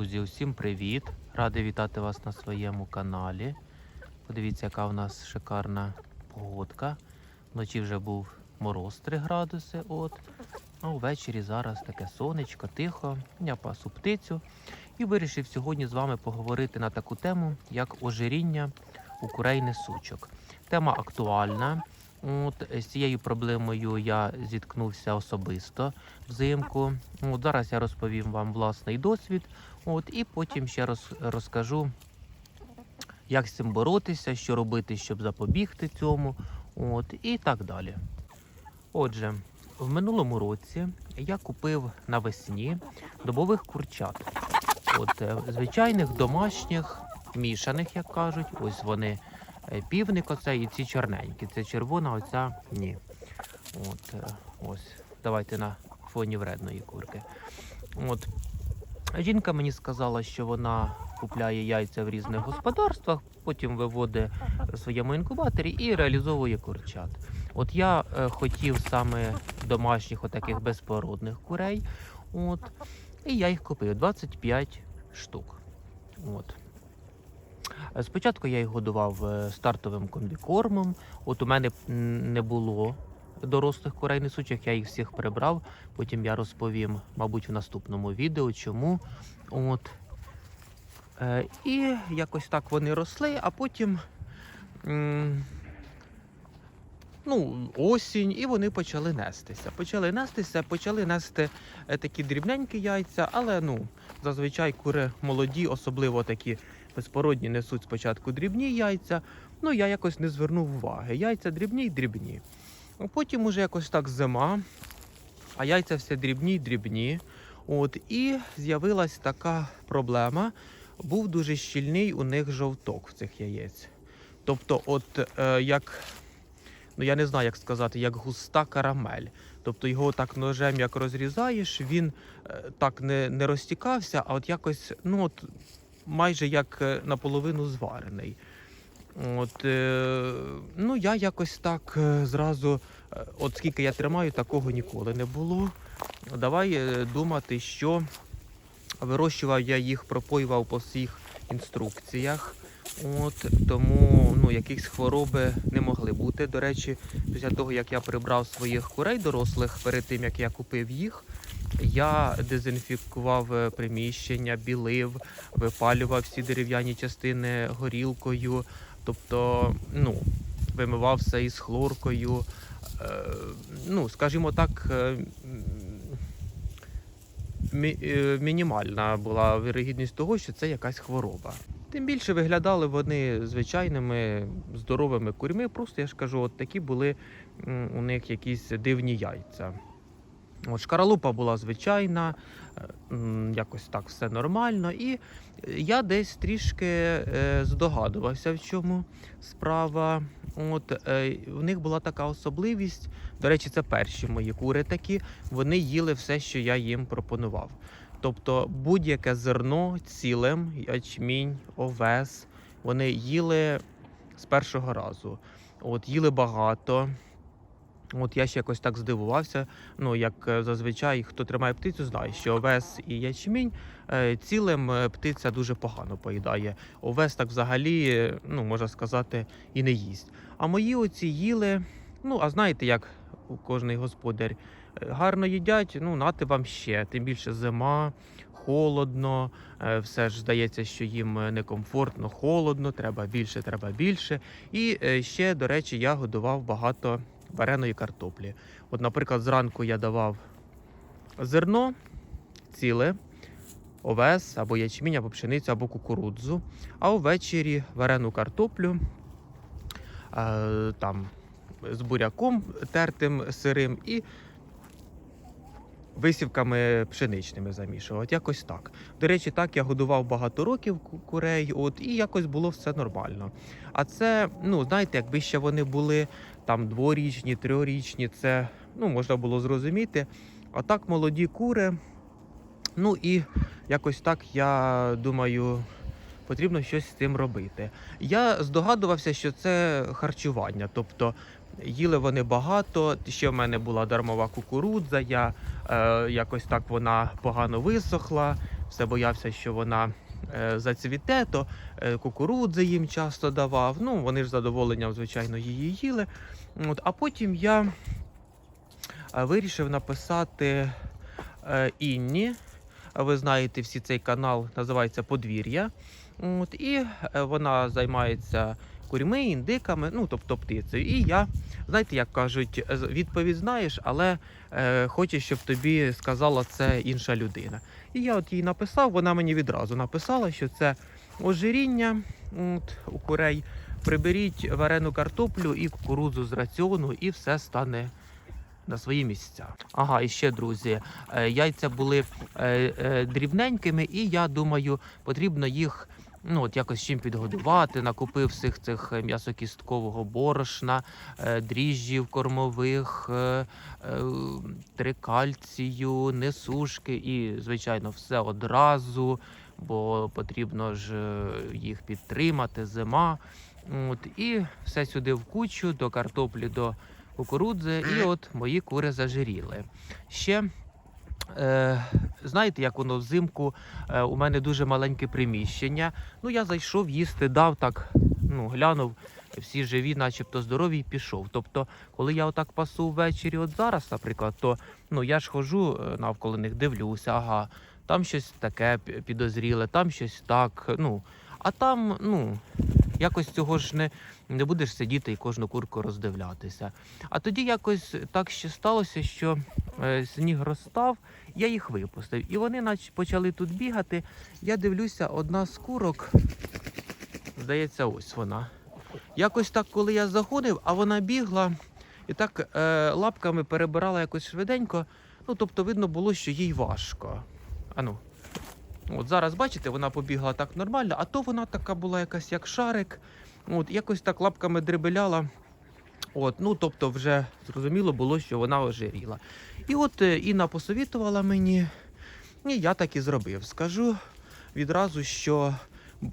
Друзі, усім привіт! Радий вітати вас на своєму каналі. Подивіться, яка у нас шикарна погодка. Вночі вже був мороз 3 градуси. От. А ввечері зараз таке сонечко, тихо. Я пасу птицю і вирішив сьогодні з вами поговорити на таку тему, як ожиріння у курей несучок. Тема актуальна. От, з цією проблемою я зіткнувся особисто взимку. От, зараз я розповім вам власний досвід. От, і потім ще роз, розкажу, як з цим боротися, що робити, щоб запобігти цьому. От, і так далі. Отже, в минулому році я купив навесні добових курчат. От, е, звичайних домашніх, мішаних, як кажуть. Ось вони е, півник оце і ці чорненькі. Це червона, оця ні. От, е, ось. Давайте на фоні вредної курки. От. Жінка мені сказала, що вона купляє яйця в різних господарствах, потім виводить в своєму інкубаторі і реалізовує курчат. От я е, хотів саме домашніх отаких безпородних курей. От, і я їх купив 25 штук. От. Спочатку я їх годував е, стартовим комбікормом. От у мене не було дорослих курей несучих, я їх всіх прибрав. Потім я розповім, мабуть, в наступному відео, чому. От. Е, і якось так вони росли, а потім. Ну, осінь, і вони почали нестися. Почали нестися, почали нести е, такі дрібненькі яйця, але ну, зазвичай кури молоді, особливо такі безпородні, несуть спочатку дрібні яйця. Ну, я якось не звернув уваги. Яйця дрібні й дрібні. Потім уже якось так зима, а яйця все дрібні дрібні. От, і з'явилась така проблема. Був дуже щільний у них жовток в цих яєць. Тобто, от е, як, ну я не знаю, як сказати, як густа карамель. Тобто його так ножем як розрізаєш, він е, так не, не розтікався, а от якось, ну от майже як е, наполовину зварений. От, е, ну, я якось так е, зразу, е, от скільки я тримаю, такого ніколи не було. Давай думати, що вирощував я їх, пропоював по всіх інструкціях. От, тому ну, якісь хвороби не могли бути. До речі, після того, як я прибрав своїх курей дорослих перед тим, як я купив їх, я дезінфікував приміщення, білив, випалював всі дерев'яні частини горілкою, тобто ну, вимивав все із хлоркою. Е, ну, скажімо так, е, е, мінімальна була вірогідність того, що це якась хвороба. Тим більше виглядали вони звичайними здоровими курьми. Просто я ж кажу, от такі були у них якісь дивні яйця. От шкаралупа була звичайна, е, якось так все нормально. І я десь трішки е, здогадувався, в чому справа. От е, в них була така особливість. До речі, це перші мої кури такі. Вони їли все, що я їм пропонував. Тобто будь-яке зерно цілим, ячмінь, овес, вони їли з першого разу. От їли багато. От я ще якось так здивувався. Ну, як е, зазвичай, хто тримає птицю, знає, що овес і ячмінь е, цілим е, птиця дуже погано поїдає. Овес так взагалі, ну можна сказати, і не їсть. А мої оці їли. Ну, а знаєте, як кожний господар гарно їдять, ну нати вам ще. Тим більше зима, холодно, все ж здається, що їм некомфортно, холодно, треба більше, треба більше. І ще, до речі, я годував багато вареної картоплі. От, наприклад, зранку я давав зерно ціле, овес або ячмінь, або пшеницю, або кукурудзу, а ввечері варену картоплю е, там, з буряком тертим сирим і висівками пшеничними замішував. От якось так. До речі, так я годував багато років курей, от, і якось було все нормально. А це, ну, знаєте, якби ще вони були там дворічні, трьохрічні, це ну, можна було зрозуміти. А так молоді кури. Ну і якось так я думаю, потрібно щось з цим робити. Я здогадувався, що це харчування, тобто їли вони багато. Ще в мене була дармова кукурудза, я е, якось так вона погано висохла. все боявся, що вона зацвіте, то е, кукурудзи їм часто давав. Ну, вони ж задоволенням, звичайно, її їли. От, а потім я е, вирішив написати е, Інні. Ви знаєте, всі цей канал називається Подвір'я. От, і е, вона займається курьми, індиками, ну тобто птицею. І я, знаєте, як кажуть, відповідь знаєш, але е, хочеш, щоб тобі сказала це інша людина. І я от їй написав, вона мені відразу написала, що це ожиріння от, у курей. Приберіть варену картоплю і кукурудзу з раціону, і все стане на свої місця. Ага, і ще друзі, е, яйця були е, е, дрібненькими, і я думаю, потрібно їх ну, от якось чим підгодувати. Накупив всіх цих е, м'ясокісткового борошна, е, дріжджів кормових, е, трикальцію, несушки і, звичайно, все одразу, бо потрібно ж їх підтримати, зима. От, і все сюди в кучу, до картоплі, до кукурудзи, і от мої кури зажиріли. Ще е, знаєте, як воно взимку е, у мене дуже маленьке приміщення. Ну, я зайшов їсти, дав так, ну, глянув, всі живі, начебто здорові, і пішов. Тобто, коли я отак пасу ввечері, от зараз, наприклад, то ну, я ж ходжу е, навколо них, дивлюся, ага, там щось таке підозріле, там щось так. Ну, а там, ну, якось цього ж не, не будеш сидіти і кожну курку роздивлятися. А тоді якось так ще сталося, що е, сніг розстав, я їх випустив. І вони наче почали тут бігати. Я дивлюся, одна з курок, здається, ось вона. Якось так, коли я заходив, а вона бігла і так е, лапками перебирала якось швиденько. Ну, тобто, видно було, що їй важко. Ану. От зараз, бачите, вона побігла так нормально, а то вона така була якась як шарик. От, якось так лапками дрибеляла. От, ну, тобто, вже зрозуміло було, що вона ожиріла. І от е, Інна посовітувала мені, і я так і зробив. Скажу відразу, що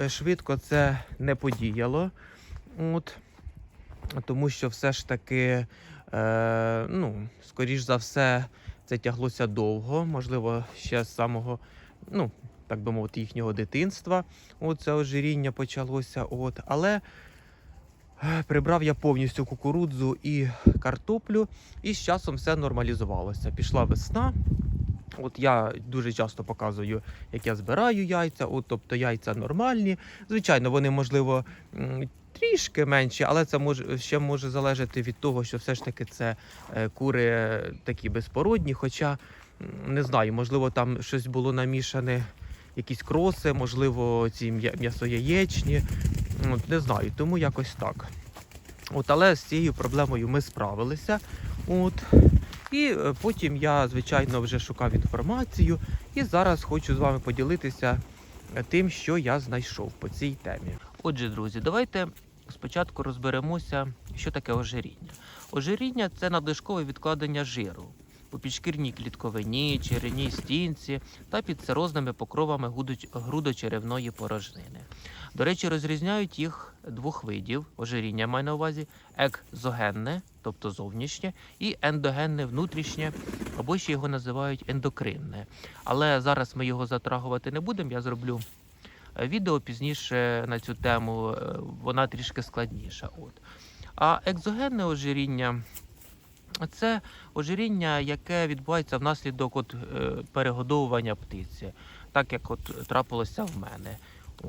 е, швидко це не подіяло. От, тому що все ж таки, е, ну, скоріш за все, це тяглося довго, можливо, ще з самого, ну, так би мовити, їхнього дитинства. От це ожиріння почалося. От. Але е, прибрав я повністю кукурудзу і картоплю, і з часом все нормалізувалося. Пішла весна. От я дуже часто показую, як я збираю яйця. От, тобто яйця нормальні. Звичайно, вони можливо трішки менші, але це може ще може залежати від того, що все ж таки це е, кури такі безпородні. Хоча не знаю, можливо, там щось було намішане, якісь кроси, можливо, ці м'я- м'ясояєчні. Не знаю, тому якось так. От, але з цією проблемою ми справилися. От. І е, потім я, звичайно, вже шукав інформацію і зараз хочу з вами поділитися е, тим, що я знайшов по цій темі. Отже, друзі, давайте спочатку розберемося, що таке ожиріння. Ожиріння це надлишкове відкладення жиру у підшкірній клітковині, черевній стінці та під церозними покровами грудочеревної порожнини. До речі, розрізняють їх двох видів ожиріння маю на увазі екзогенне, тобто зовнішнє, і ендогенне внутрішнє, або ще його називають ендокринне. Але зараз ми його затрагувати не будемо. Я зроблю е, відео пізніше на цю тему, е, вона трішки складніша. От. А екзогенне ожиріння це ожиріння, яке відбувається внаслідок от, е, перегодовування птиці, так як от трапилося в мене.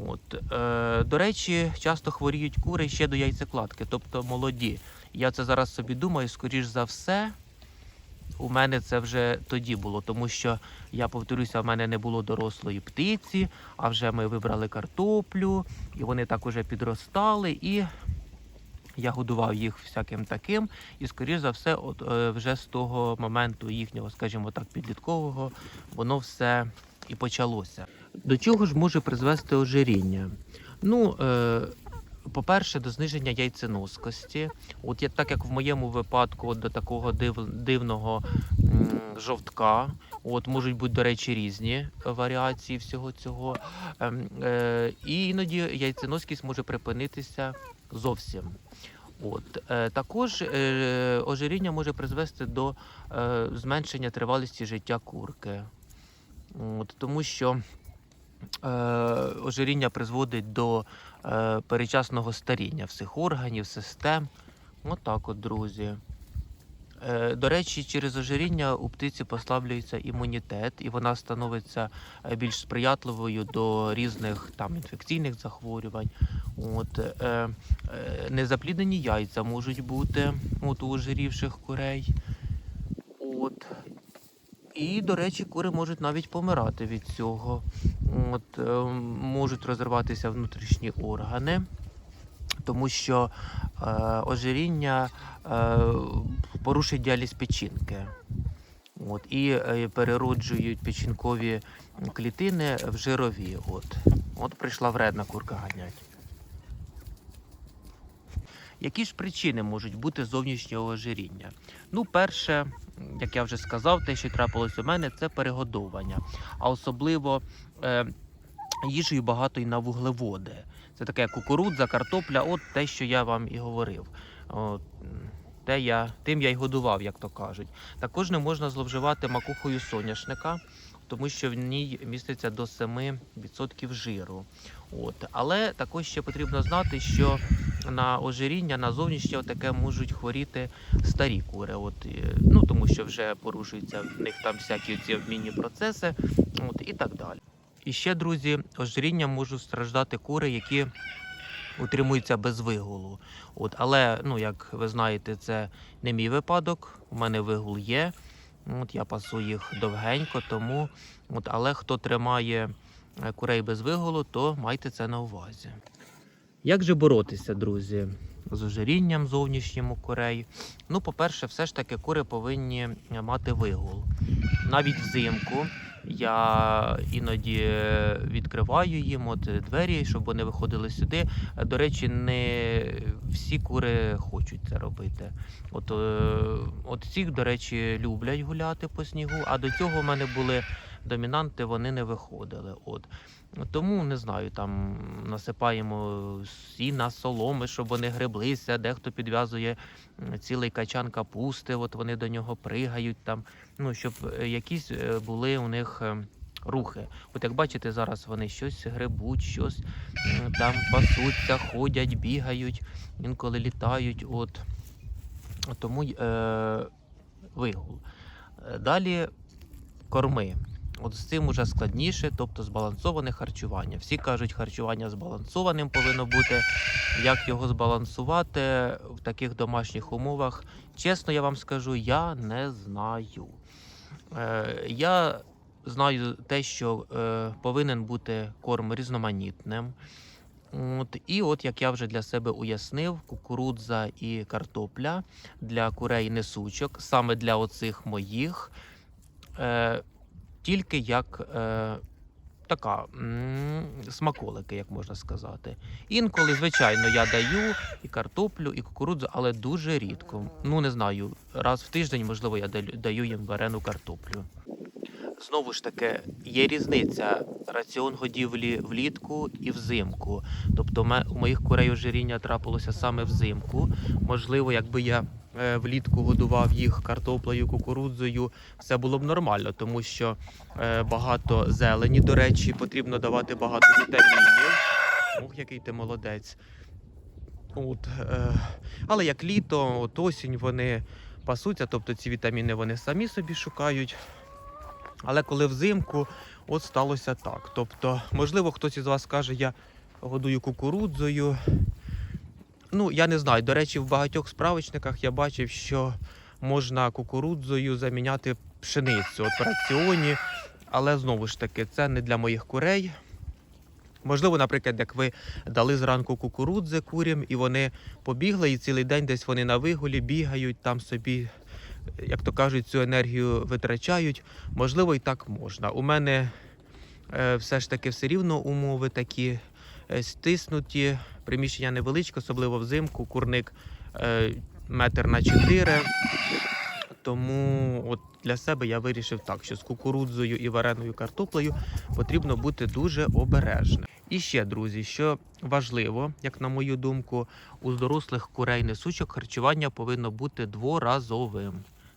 От, е, до речі, часто хворіють кури ще до яйцекладки, тобто молоді. Я це зараз собі думаю, скоріш за все, у мене це вже тоді було, тому що я повторюся, в мене не було дорослої птиці, а вже ми вибрали картоплю, і вони так уже підростали, і я годував їх всяким таким. І, скоріш за все, от, е, вже з того моменту їхнього, скажімо так, підліткового, воно все і почалося. До чого ж може призвести ожиріння? Ну, е, по-перше, до зниження яйценоскості. От я, так як в моєму випадку, от до такого див, дивного м, жовтка. От можуть бути, до речі, різні варіації всього цього. Ем, е, і іноді яйценоскість може припинитися зовсім. От е, також е, ожиріння може призвести до е, зменшення тривалості життя курки. От, тому що ожиріння призводить до перечасного старіння всіх органів, систем. Отак от, друзі. Е, До речі, через ожиріння у птиці послаблюється імунітет, і вона становиться е, більш сприятливою до різних там інфекційних захворювань. От, е, незапліднені яйця можуть бути от, у ожирівших курей. От. І, до речі, кури можуть навіть помирати від цього. От, е, можуть розриватися внутрішні органи, тому що е, ожиріння е, порушить діаліз печінки. От, і е, перероджують печінкові клітини в жирові. От, от прийшла вредна курка ганять. Які ж причини можуть бути зовнішнього ожиріння? Ну, перше, як я вже сказав, те, що трапилось у мене, це перегодовування. А особливо е, їжею і на вуглеводи. Це таке кукурудза, картопля, от те, що я вам і говорив. От, те я, тим я й годував, як то кажуть. Також не можна зловживати макухою соняшника, тому що в ній міститься до 7% жиру. От. Але також ще потрібно знати, що на ожиріння, на зовнішнє таке можуть хворіти старі кури. От, ну, тому що вже порушуються в них там всякі ці обмінні процеси от, і так далі. І ще, друзі, ожиріння можуть страждати кури, які утримуються без вигулу. От, але, ну, як ви знаєте, це не мій випадок. У мене вигул є. От, я пасу їх довгенько, тому. От, але хто тримає е, курей без вигулу, то майте це на увазі. Як же боротися, друзі, з ожирінням зовнішнім у курей? Ну, по-перше, все ж таки кури повинні мати вигул. Навіть взимку я іноді е, відкриваю їм от е, двері, щоб вони виходили сюди. Е, До речі, не всі кури хочуть це робити. От, от ці, до речі, люблять гуляти по снігу, а до цього в мене були домінанти, вони не виходили. От. Тому не знаю, там насипаємо сіна, соломи, щоб вони греблися, дехто підв'язує цілий качан капусти, от вони до нього пригають там. Ну, щоб е, якісь е, були у них е, рухи. От як бачите, зараз вони щось гребуть, щось там пасуться, ходять, бігають, інколи літають. От. Тому е, вигул. Далі корми. От з цим уже складніше, тобто збалансоване харчування. Всі кажуть, харчування збалансованим повинно бути. Як його збалансувати в таких домашніх умовах? Чесно, я вам скажу, я не знаю. Е, я знаю те, що е, повинен бути корм різноманітним. От, і от як я вже для себе уяснив, кукурудза і картопля для курей несучок, саме для оцих моїх. Е, тільки як е, така смаколики, як можна сказати. Інколи, звичайно, я даю і картоплю, і кукурудзу, але дуже рідко. Ну не знаю, раз в тиждень, можливо, я даю- їм варену картоплю. Знову ж таки, є різниця раціон годівлі влітку і взимку. Тобто, у моїх курей ожиріння трапилося саме взимку. Можливо, якби я влітку годував їх картоплею, кукурудзою, все було б нормально, тому що е, багато зелені, до речі, потрібно давати багато вітамінів. Ох, який ти молодець. От, е, але як літо, от осінь вони пасуться, тобто ці вітаміни вони самі собі шукають. Але коли взимку, от сталося так. Тобто, можливо, хтось із вас каже, я годую кукурудзою. Ну, я не знаю. До речі, в багатьох справочниках я бачив, що можна кукурудзою заміняти пшеницю от в раціоні. Але знову ж таки, це не для моїх курей. Можливо, наприклад, як ви дали зранку кукурудзи курям, і вони побігли, і цілий день десь вони на вигулі бігають там собі, як то кажуть, цю енергію витрачають. Можливо, і так можна. У мене е, все ж таки все рівно умови такі стиснуті, приміщення невеличке, особливо взимку, курник е, метр на чотири. Тому от для себе я вирішив так, що з кукурудзою і вареною картоплею потрібно бути дуже обережним. І ще, друзі, що важливо, як на мою думку, у дорослих курей несучок харчування повинно бути дворазовим,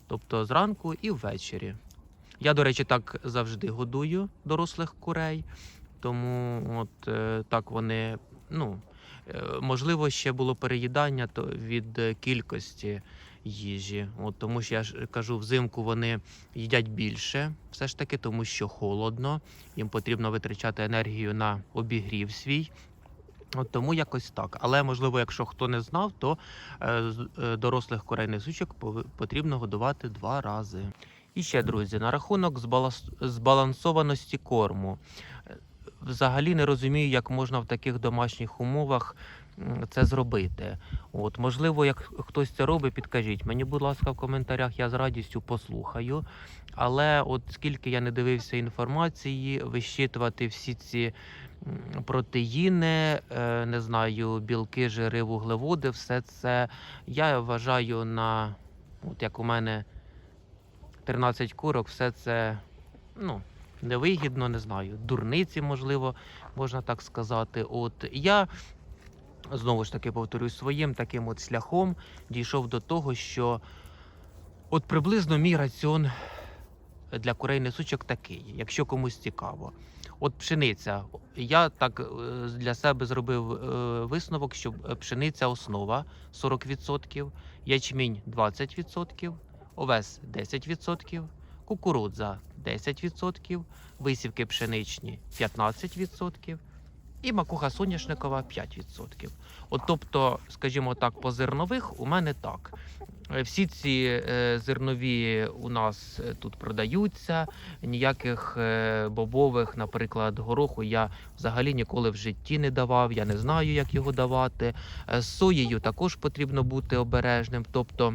тобто зранку і ввечері. Я, до речі, так завжди годую дорослих курей. Тому от е, так вони, ну, е, можливо, ще було переїдання то від е, кількості їжі. От, тому що я ж кажу, взимку вони їдять більше, все ж таки, тому що холодно, їм потрібно витрачати енергію на обігрів свій. От тому якось так. Але можливо, якщо хто не знав, то е, е, дорослих курей несучок пови- потрібно годувати два рази. І ще, друзі, на рахунок збалансованості корму. Взагалі не розумію, як можна в таких домашніх умовах це зробити. От, можливо, як хтось це робить, підкажіть мені, будь ласка, в коментарях, я з радістю послухаю. Але от скільки я не дивився інформації, вищитувати всі ці протеїни, е, не знаю, білки, жири, вуглеводи, все це я вважаю на, от як у мене 13 курок, все це ну, невигідно, не знаю. Дурниці, можливо, можна так сказати. От я знову ж таки повторюсь своїм таким от шляхом дійшов до того, що от приблизно мій раціон для курей несучок такий, якщо комусь цікаво. От пшениця. Я так е, для себе зробив е, висновок, що пшениця основа 40%, ячмінь 20%, овес 10%, кукурудза 10%, висівки пшеничні 15% і макуха соняшникова 5%. От тобто, скажімо так, по зернових у мене так. Всі ці е, зернові у нас е, тут продаються. Ніяких е, бобових, наприклад, гороху я взагалі ніколи в житті не давав. Я не знаю, як його давати. З соєю також потрібно бути обережним. Тобто,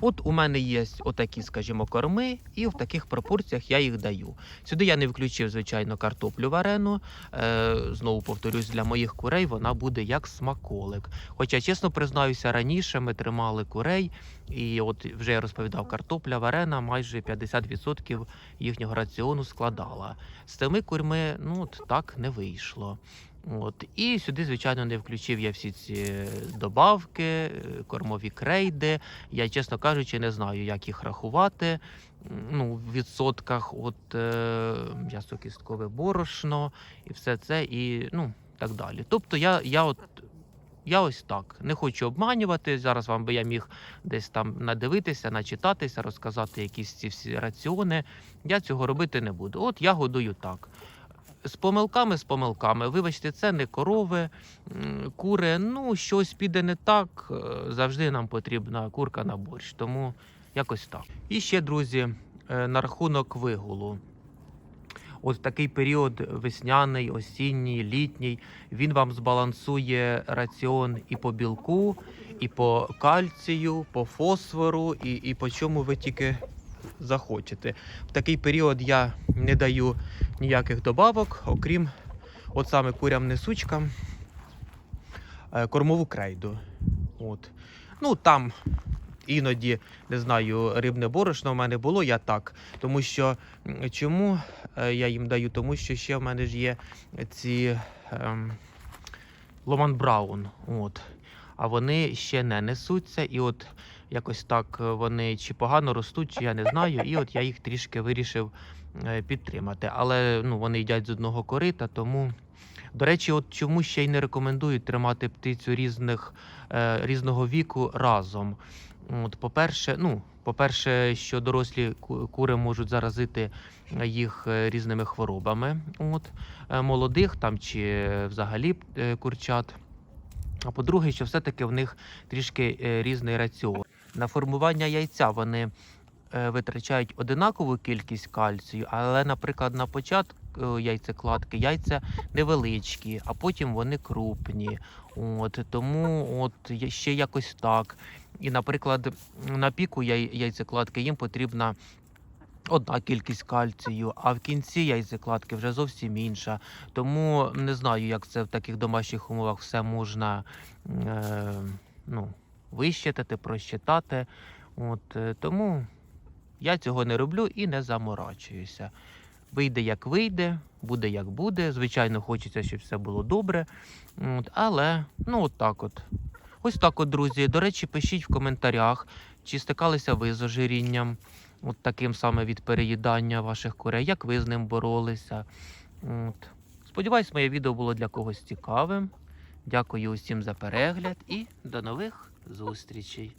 от у мене є отакі, скажімо, корми, і в таких пропорціях я їх даю. Сюди я не включив, звичайно, картоплю варену. Е, знову повторюсь, для моїх курей вона буде як смаколик. Хоча, чесно признаюся, раніше ми тримали курей, і от вже я розповідав, картопля варена майже 50% їхнього раціону складала. З цими курми ну от так не вийшло. От і сюди, звичайно, не включив я всі ці добавки, е, кормові крейди. Я, чесно кажучи, не знаю, як їх рахувати. Ну, в відсотках, от е, м'ясо-кісткове борошно і все це, і ну так далі. Тобто, я, я от. Я ось так не хочу обманювати. Зараз вам би я міг десь там надивитися, начитатися, розказати якісь ці всі раціони. Я цього робити не буду. От я годую так. З помилками, з помилками. Вибачте, це не корови, кури. Ну, щось піде не так. е, Завжди нам потрібна курка на борщ. Тому якось так. І ще, друзі, е, на рахунок вигулу. От такий період весняний, осінній, літній, він вам збалансує раціон і по білку, і по кальцію, по фосфору, і, і по чому ви тільки захочете. В такий період я не даю ніяких добавок, окрім от саме курям несучкам е, кормову крейду. От. Ну там іноді не знаю, рибне борошно в мене було, я так. Тому що чому е, я їм даю? Тому що ще в мене ж є ці ем, Ломан Браун. От. А вони ще не несуться, і от якось так е, вони чи погано ростуть, чи я не знаю. І от я їх трішки вирішив е, підтримати. Але ну, вони їдять з одного корита, тому. До речі, от чому ще й не рекомендують тримати птицю різних, е, різного віку разом. От, по-перше, ну, по-перше, що дорослі кури можуть заразити їх різними хворобами. От, молодих там чи взагалі курчат. А по-друге, що все-таки в них трішки різний раціон. На формування яйця вони е, витрачають одинакову кількість кальцію, але, наприклад, на початку яйцекладки яйця невеличкі, а потім вони крупні. От, тому от ще якось так. І, наприклад, на піку яй- яйцекладки їм потрібна одна кількість кальцію, а в кінці яйцекладки вже зовсім інша. Тому не знаю, як це в таких домашніх умовах все можна е, ну, вищитати, просчитати. От, е, тому я цього не роблю і не заморачуюся. Вийде як вийде, буде як буде. Звичайно, хочеться, щоб все було добре. От, але ну от так от. Ось так от, друзі. До речі, пишіть в коментарях, чи стикалися ви з ожирінням, от таким саме від переїдання ваших курей, як ви з ним боролися. От. Сподіваюсь, моє відео було для когось цікавим. Дякую усім за перегляд і до нових зустрічей.